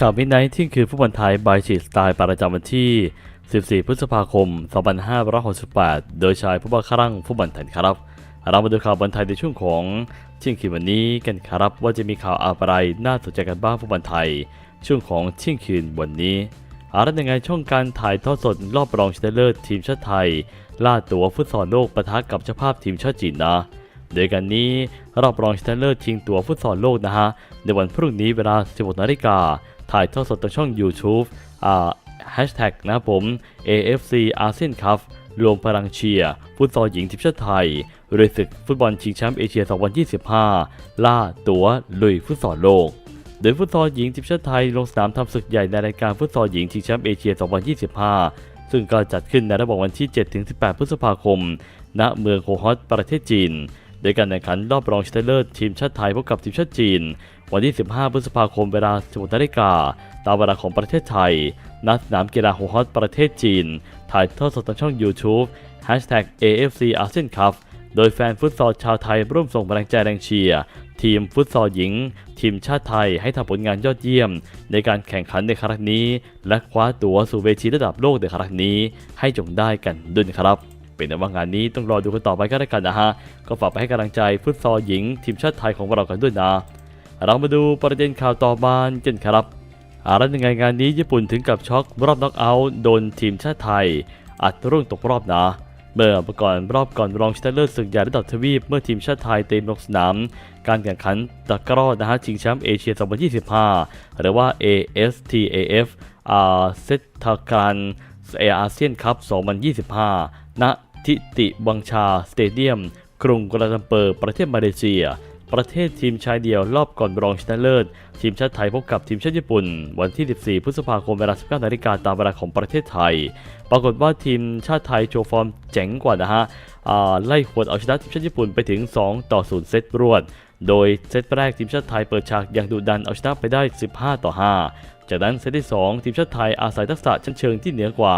ข่าวมิดไนท์ที่คือฟุตบอลไทยบายชีสไตล์ประจำวันที่ 14 พฤษภาคม 2568 โดยชายผู้บังคับรังฟุตบอลไทยครับ เรามาดูข่าวบอลไทยในช่วงของเที่ยงคืนวันนี้กันครับว่าจะมีข่าวอะไรน่าสนใจกันบ้างฟุตบอลไทย ช่วงของเที่ยงคืนวันนี้อารัยังไงช่องการถ่ายทอดสดรอบรองชนะเลิศทีมชาติไทย ล่าตัวฟุตซอลโลกปะทะกับเจ้าภาพทีมชาติจีนนะโดยกันนี้รอบรองชนะเลิศชิงตัวฟุตซอลโลกนะฮะในวันพรุ่งนี้เวลา 16นาฬิกา ถ่ายทอดสดทางช่อง YouTube อ่าแฮชแท็กนะครับผม AFC อาเซียนคัพรวมพลังเชียร์ฟุตซอลหญิงทีมชาติไทยเรือศึกฟุตบอลชิงแชมป์เอเชีย 2025 ล่าตั๋วลุยฟุตซอลโลก โดยฟุตซอลหญิงทีมชาติไทยลงสนามทำศึกใหญ่ในรายการฟุตซอลหญิงชิงแชมป์เอเชีย 2025 ซึ่งก็จัดขึ้นในระหว่างวันที่ 7-18 พฤษภาคม ณ เมืองโฮฮอตประเทศจีน โดยการแข่งขันรอบรองชนะเลิศทีมชาติไทยพบกับทีมชาติจีน วันที่ 15 พฤษภาคมเวลา 16นาฬิกาตามเวลาของประเทศไทย ณ สนามกีฬาโฮฮอตประเทศจีน ถ่ายทอดสดทางช่อง YouTube Hashtag AFC ASEAN Cup โดยแฟนฟุตซอลชาวไทยร่วมส่งกำลังใจแรงเชียร์ทีมฟุตซอลหญิง ทีมชาติไทยให้ทำผลงานยอดเยี่ยม ในการแข่งขันในครั้งนี้ และคว้าตั๋วสู่เวทีระดับโลกในครั้งนี้ ให้จงได้กันด้วยครับ เป็นแต่ว่างานนี้ต้องรอดูกันต่อไปก็แล้วกันนะฮะ ก็ฝากไปให้กำลังใจฟุตซอลหญิง ทีมชาติไทยของเรากันด้วยนะ เรามาดูประเด็นข่าวต่อมากันครับอารันยังไงงานนี้ญี่ปุ่นถึงกับช็อกรอบน็อกเอาท์โดนทีมชาติไทย อัดรุ่งตกรอบนะ เมื่อประก่อนรอบก่อนรองชนะเลิศศึกใหญ่ระดับทวีปเมื่อทีมชาติไทยเต็มลงสนาม การแข่งขันตะกร้อนะฮะชิงแชมป์เอเชีย 2025 หรือว่า ASTAF อาเซตาการอาเซียนคัพ 2025 ณ ทิติบังชาสเตเดียม กรุงกัลาลัมเปอร์ประเทศมาเลเซีย ประเทศทีมชายเดี่ยวรอบก่อนรองชนะเลิศ ทีมชาติไทยพบกับทีมชาติญี่ปุ่น วันที่ 14 พฤษภาคมเวลา 19นาฬิกาตามเวลาของประเทศไทย ปรากฏว่าทีมชาติไทยโชว์ฟอร์มเจ๋งกว่านะฮะไล่ขวดเอาชนะทีมชาติญี่ปุ่นไปถึง 2 ต่อ 0 เซตรวด โดยเซตแรกทีมชาติไทยเปิดฉากอย่างดุดันเอาชนะไปได้ 15 ต่อ 5 จากนั้นเซตที่ 2 ทีมชาติไทยอาศัยทักษะชั้นเชิงที่เหนือกว่า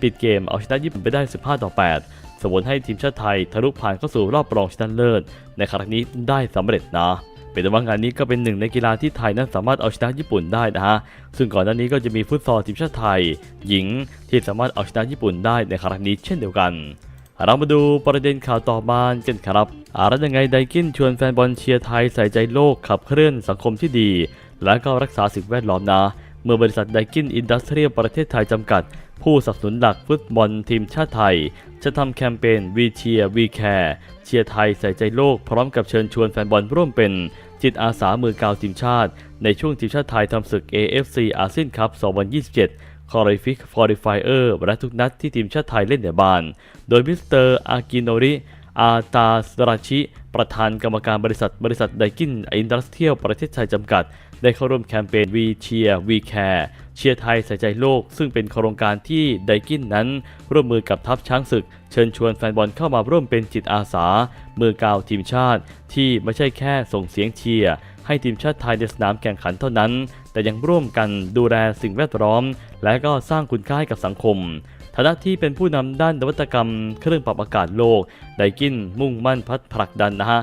ปิดเกมเอาชนะญี่ปุ่นไปได้ 15 ต่อ 8 สมผลให้ทีมชาติไทยทะลุผ่านเข้าสู่รอบรองชนะเลิศ ในครั้งนี้ได้สำเร็จนะเป็นว่างานนี้ก็เป็นหนึ่งในกีฬาที่ไทยนั้นสามารถเอาชนะญี่ปุ่นได้นะฮะ ซึ่งก่อนหน้านี้ก็จะมีฟุตซอลทีมชาติไทย หญิงที่สามารถเอาชนะญี่ปุ่นได้ในครั้งนี้เช่นเดียวกันเรามาดูประเด็นข่าวต่อมากันครับอารัยังไงไดกินชวนแฟนบอลเชียร์ไทยใส่ใจโลกขับเคลื่อนสังคมที่ดี และก็รักษาสิ่งแวดล้อมนะ มื่อบริษัทไดกินอินดัสเทรียลประเทศไทยจำกัด ผู้สนับสนุนหลักฟุตบอลทีมชาติไทย จะทำแคมเปญ We Cheer We Care เชียร์ไทยใส่ใจโลกพร้อมกับเชิญชวนแฟนบอลร่วมเป็นจิตอาสามือกาวทีมชาติ ในช่วงทีมชาติไทยทำศึก AFC อาเซียนคัพ 2027คอริฟิกฟอริฟายเออร์และทุกนัดที่ทีมชาติไทยเล่นในบ้าน โดยมิสเตอร์อากิโนริอาตาสราชิ ประธานกรรมการบริษัทบริษัทไดกินอินดัสเทรียลประเทศไทยจำกัด ได้เข้าร่วมแคมเปญ We Cheer We Care เชียร์ไทยใส่ใจโลก ซึ่งเป็นโครงการที่ไดกินนั้น ร่วมมือกับทัพช้างศึก เชิญชวนแฟนบอลเข้ามาร่วมเป็นจิตอาสา มือกาวทีมชาติ ที่ไม่ใช่แค่ส่งเสียงเชียร์ให้ทีมชาติไทยในสนามแข่งขันเท่านั้น แต่ยังร่วมกันดูแลสิ่งแวดล้อม และก็สร้างคุณค่าให้กับสังคม ฐานะที่เป็นผู้นำด้านนวัตกรรมเครื่องปรับอากาศโลก ไดกินมุ่งมั่นพัฒผลักดันนะฮะ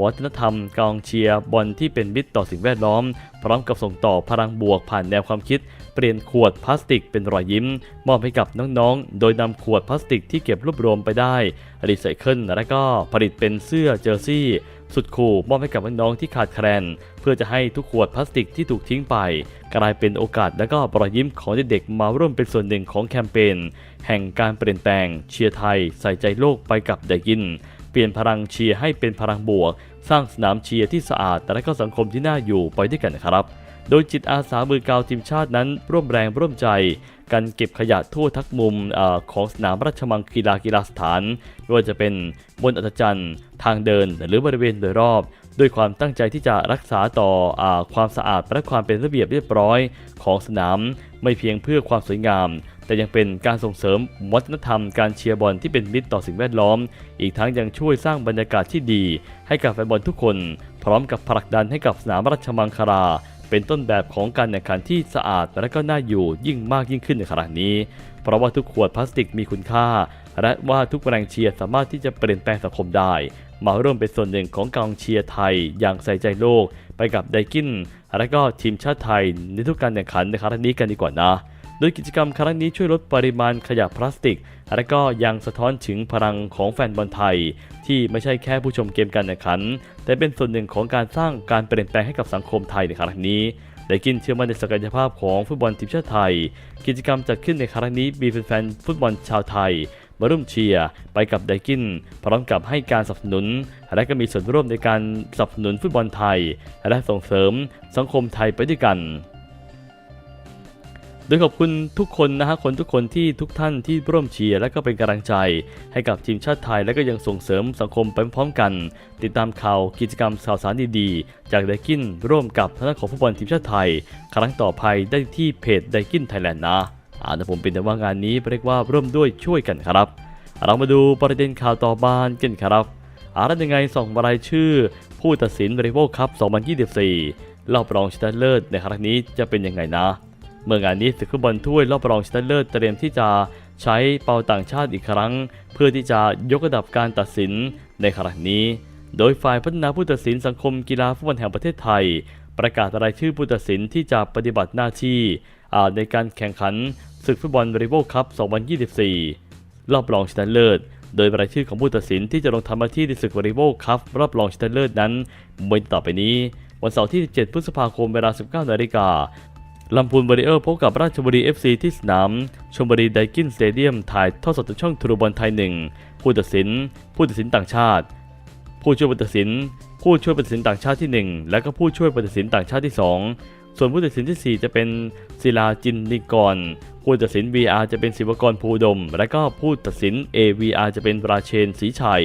วัฒนธรรมกองเชียร์บอลที่เป็นมิตรต่อสิ่งแวดล้อม พร้อมกับส่งต่อพลังบวกผ่านแนวความคิด เปลี่ยนขวดพลาสติกเป็นรอยยิ้ม มอบให้กับน้องๆ โดยนำขวดพลาสติกที่เก็บรวบรวมไปได้รีไซเคิลและก็ผลิตเป็นเสื้อเจอร์ซี่ สุดคูลมอบให้กับน้องๆที่ขาดแคลน เพื่อจะให้ทุกขวดพลาสติกที่ถูกทิ้งไป กลายเป็นโอกาสและก็รอยยิ้มของเด็กๆมาร่วมเป็นส่วนหนึ่งของแคมเปญแห่งการเปลี่ยนแปลงเชียร์ไทย ใส่ใจโลกไปกับไดกิน เปลี่ยนพลังเชียร์ให้เป็นพลังบวก สร้างสนามเชียร์ที่สะอาด และก็สังคมที่น่าอยู่ไปด้วยกันนะครับ โดยจิตอาสามือกาวทีมชาตินั้นร่วมแรงร่วมใจกันเก็บขยะทั่วทักมุมอของสนามราชมังคีฬากีฬาสถานไม่ว่าจะเป็นบนอัศจรรย์ทางเดินหรือบริเวณโดยรอบ ด้วยความตั้งใจที่จะรักษาต่ออความสะอาดและความเป็นระเบียบเรียบร้อยของสนามไม่เพียงเพื่อความสวยงาม แต่ยังเป็นการส่งเสริมวัฒนธรรมการเชียร์บอลที่เป็นมิตรต่อสิ่งแวดล้อม อีกทั้งยังช่วยสร้างบรรยากาศที่ดี ให้กับแฟนบอลทุกคน พร้อมกับผลักดันให้กับสนามราชมังคลา เป็นต้นแบบของการแข่งขันที่สะอาดและก็น่าอยู่ยิ่งมากยิ่งขึ้นในขณะนี้ เพราะว่าทุกขวดพลาสติกมีคุณค่า และว่าทุกแรงเชียร์สามารถที่จะเปลี่ยนแปลงสังคมได้ มาร่วมเป็นส่วนหนึ่งของกองเชียร์ไทยอย่างใส่ใจโลก ไปกับไดกินและก็ทีมชาติไทยในทุกการแข่งขันในครั้งนี้กันดีกว่านะ โดยกิจกรรมครั้งนี้ช่วยลดปริมาณขยะพลาสติก และก็ยังสะท้อนถึงพลังของแฟนบอลไทย ที่ไม่ใช่แค่ผู้ชมเกมการแข่งขัน แต่เป็นส่วนหนึ่งของการสร้างการเปลี่ยนแปลงให้กับสังคมไทยในครั้งนี้ได้กินเชื่อมั่นในศักยภาพของฟุตบอลทีมชาติไทย กิจกรรมจัดขึ้นในครั้งนี้มีแฟนๆฟุตบอลชาวไทยมาร่วมเชียร์ไปกับไดกิน พร้อมกับให้การสนับสนุน และก็มีส่วนร่วมในการสนับสนุนฟุตบอลไทย และส่งเสริมสังคมไทยไปด้วยกัน โดยขอบคุณทุกคนนะฮะคนทุกคนที่ทุกท่านที่ร่วมเชียร์และก็เป็นกำลังใจ ให้กับทีมชาติไทยและก็ยังส่งเสริมสังคมไปพร้อมกัน ติดตามข่าวกิจกรรมข่าวสารดีๆ จากไดกินร่วมกับทางด้านของฟุตบอลทีมชาติไทย ครั้งต่อไปได้ที่เพจไดกินไทยแลนด์นะอ่าแต่ผมเป็นแต่ว่างานนี้เรียกว่าร่วมด้วยช่วยกันครับ เรามาดูประเด็นข่าวต่อบานกันครับอารันยังไงส่งรายชื่อ ผู้ตัดสินบริโภคคัพ 2024รอบรองชนะเลิศในครั้งนี้จะเป็นยังไงนะ เมื่องานนี้ศึกฟุตบอลถ้วยรอบรองชนะเลิศเตรียมที่จะใช้เป่าต่างชาติอีกครั้ง เพื่อที่จะยกระดับการตัดสินในครั้งนี้ โดยฝ่ายพัฒนาผู้ตัดสินสังคมกีฬาฟุตบอลแห่งประเทศไทย ประกาศรายชื่อผู้ตัดสินที่จะปฏิบัติหน้าที่ในการแข่งขันศึกฟุตบอลบริโภคคัพ 2024 รอบรองชนะเลิศ โดยรายชื่อของผู้ตัดสินที่จะลงทำหน้าที่ในศึกวอลเลย์บอลคัพรอบรองชนะเลิศนั้นเป็นต่อไปนี้ วันเสาร์ที่7พฤษภาคมเวลา 19นาฬิกา ลำพูนบริเออร์พบกับราชบุรี FC ที่สนามชมบุรีไดกินสเตเดียมถ่ายทอดสดทางช่องทรูบอลไทยหนึ่งผู้ตัดสิน ผู้ตัดสินต่างชาติ ผู้ช่วยผู้ตัดสิน ผู้ช่วยผู้ตัดสินต่างชาติที่ 1 และก็ผู้ช่วยผู้ตัดสินต่างชาติที่ 2 ส่วนผู้ตัดสินทีสี่4 จะเป็นศิลาจินนิกร ผู้ตัดสิน VR จะเป็นศิวกรภูดม และก็ผู้ตัดสิน AVR จะเป็นราเชนศรีชัย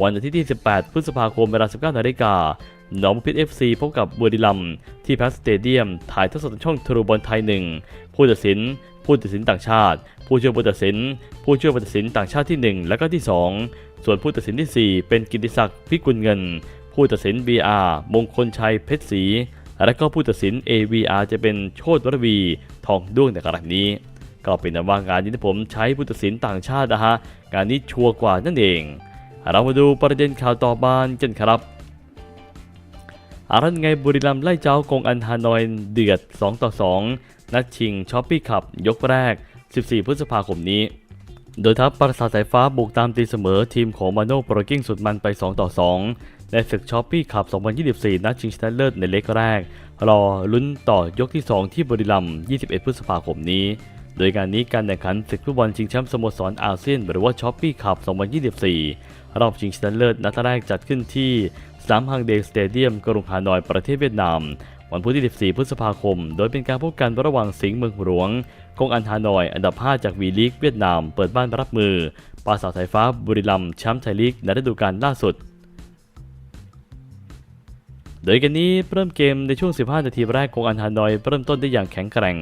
วันอาทิตย์ที่ 18 พฤษภาคมเวลา 19นาฬิกา หนองบัวพิษ FC พบกับบุรีรัมย์ที่แพสสเตเดียม ถ่ายทอดสดช่องทรูบอลไทยหนึ่งผู้ตัดสิน ผู้ตัดสินต่างชาติ ผู้ช่วยผู้ตัดสิน ผู้ช่วยผู้ตัดสินต่างชาติที่ 1 และก็ที่ 2 ส่วนผู้ตัดสินทีสี่4 เป็นกิติศักดิ์พิกุลเงิน ผู้ตัดสิน VR มงคลชัยเพชรศรีและก็ผู้ตัดสิน AVR จะเป็นโชติวรวีทองด้วงในกรณีนี้ ก็เป็นว่างานนี้ที่ผมใช้ผู้ตัดสินต่างชาตินะฮะงานนี้ชัวร์กว่านั่นเอง เรามาดูประเด็นข่าวต่อบานกันครับ อารันไงบุรีรัมย์ไล่เจ้ากงอันฮานอยเดือด 2 ต่อ 2 นัดชิงช้อปปี้คับยกแรก 14 พฤษภาคมนี้ โดยทัพปราสาทสายฟ้าบุกตามตีเสมอทีมของมาโนโปรกิ้งสุดมันไป 2 ต่อ 2 ในศึกช้อปปี้คับ 2024 นัดชิงชนะเลิศในเล็กแรก รอลุ้นต่อยกที่ 2 ที่บุรีรัมย์ 21 พฤษภาคมนี้ โดยงานนี้การแข่งขันศึกฟุตบอลชิงแชมป์สโมสรอาเซียนหรือว่าช้อปปี้คับ 2024 รอบชิงชนะเลิศนัดแรกจัดขึ้นที่สนามฮังเดงสเตเดียมกรุงฮานอยประเทศเวียดนาม วันพุธที่ 14 พฤษภาคม โดยเป็นการพบกันระหว่างสิงห์เมืองหลวงกงอันฮานอย อันดับ 5 จากวีลีกเวียดนาม เปิดบ้านรับมือปราสาทสายฟ้าบุรีรัมย์แชมป์ไทยลีกในฤดูกาลล่าสุด โดยกันนี้เริ่มเกมในช่วง 15 นาทีแรกของอันฮานอย เริ่มต้นได้อย่างแข็งแกร่ง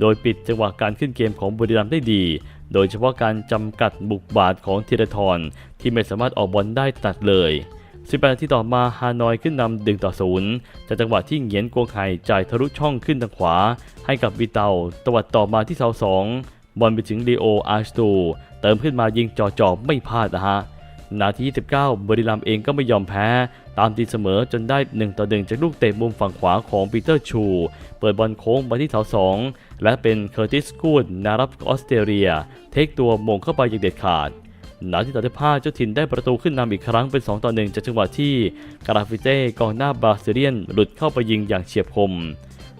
โดยปิดจังหวะการขึ้นเกมของบุรีรัมย์ได้ดี โดยเฉพาะการจำกัดบุกบาทของธีรทรที่ไม่สามารถออกบอลได้ตัดเลย 18นาทีต่อมาฮานอยขึ้นนำดึงต่อศูนย์จากจังหวะที่เหงียนกวงไห่จ่ายทะลุช่องขึ้นทางขวา ให้กับวีเตาตวัดต่อมาที่เสาสองบอลไปถึงลีโออาร์ตูเติมขึ้นมายิงจ่อๆไม่พลาดนะฮะ นาที 29 บริลัมเองก็ไม่ยอมแพ้ ตามตีเสมอจนได้ 1 ต่อ 1 จากลูกเตะมุมฝั่งขวาของปีเตอร์ชู เปิดบอลโค้งมาที่เสา2และเป็นเคอร์ติสกูดนารับออสเตรเลีย เทคตัวมงเข้าไปอย่างเด็ดขาดนาทีต่อที่5เจ้าถิ่นได้ประตูขึ้นนำอีกครั้งเป็น 2 ต่อ 1 จากจังหวะที่ กราฟิเต้กองหน้าบราซิเลียนหลุดเข้าไปยิงอย่างเฉียบคม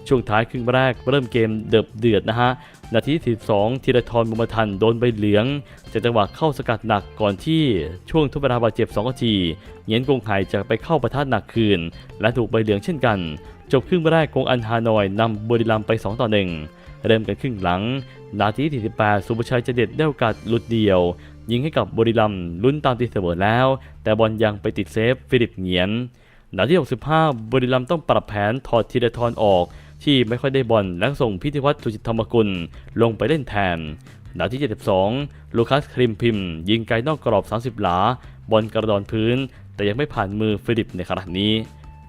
ช่วงท้ายครึ่งแรกเริ่มเกมเดือบเดือดนะฮะ นาทีที่12 ธีรทรบุญมาทันโดนใบเหลืองจากจังหวะเข้าสกัดหนักก่อนที่ช่วงทุบเวลาบาดเจ็บ2นาทีเงียนกงไห่จะไปเข้าประทัดหนักคืน และถูกใบเหลืองเช่นกัน จบครึ่งแรกกงอันฮานอยนำบุรีรัมย์ไป 2 ต่อ 1 เริ่มกันครึ่งหลัง นาทีที่18สุภชัยเจเด็ดได้โอกาสหลุดเดียว ยิงให้กับบุรีรัมย์ลุ้นตามตีเสมอแล้ว แต่บอลยังไปติดเซฟฟิลิปเงียนนาที 65 บุรีรัมย์ต้องปรับแผนถอดธีรทรออก ที่ไม่ค่อยได้บอลและส่งพิธีวัตรสุจิตธรรมกุลลงไปเล่นแทนนาที 72 ลูคัสคริมพิมยิงไกลนอกกรอบ 30 หลา บอลกระดอนพื้น แต่ยังไม่ผ่านมือฟิลิปในขณะนี้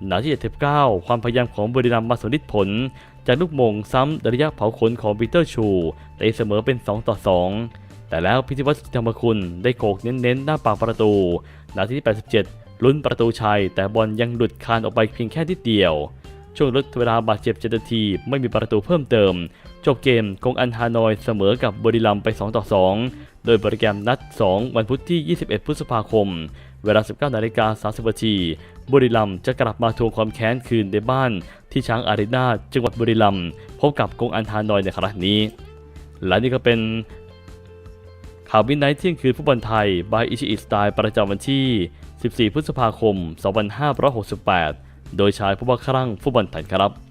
นาที 79 ความพยายามของบุรีรัมย์มาสำลิดผล จากลูกมงซ้ำระยะเผาขนของปีเตอร์ชูแต่เสมอเป็น 2 ต่อ 2 แต่แล้วพิธีวัตรสุจิธรรมคุณได้โกกเน้นๆ หน้าปากประตู นาทีที่87 ลุ้นประตูชัยแต่บอลยังหลุดคานออกไปเพียงแค่นิดเดียว ช่วงลดเวลาบาดเจ็บ7นาที ไม่มีประตูเพิ่มเติม จบเกมกงอันฮานอยเสมอกับบุรีรัมย์ไป 2 ต่อ 2 โดยโปรแกรมนัด 2 วันพุธที่ 21 พฤษภาคม เวลา 19นาฬิกา30นาทีบุรีรัมย์จะกลับมาทวงความแค้นคืนในบ้านที่ช้างอารีนาจังหวัดบุรีรัมย์พบกับกงอันฮานอยในครั้งนี้ และนี่ก็เป็นข่าววินไนท์เที่ยงคืนฟุตบอลไทย บายอิชิอิสไตล์ประจำวันที่ 14 พฤษภาคม 2568 โดยชายผู้ว่าครั่งฟุตบอลไทยครับ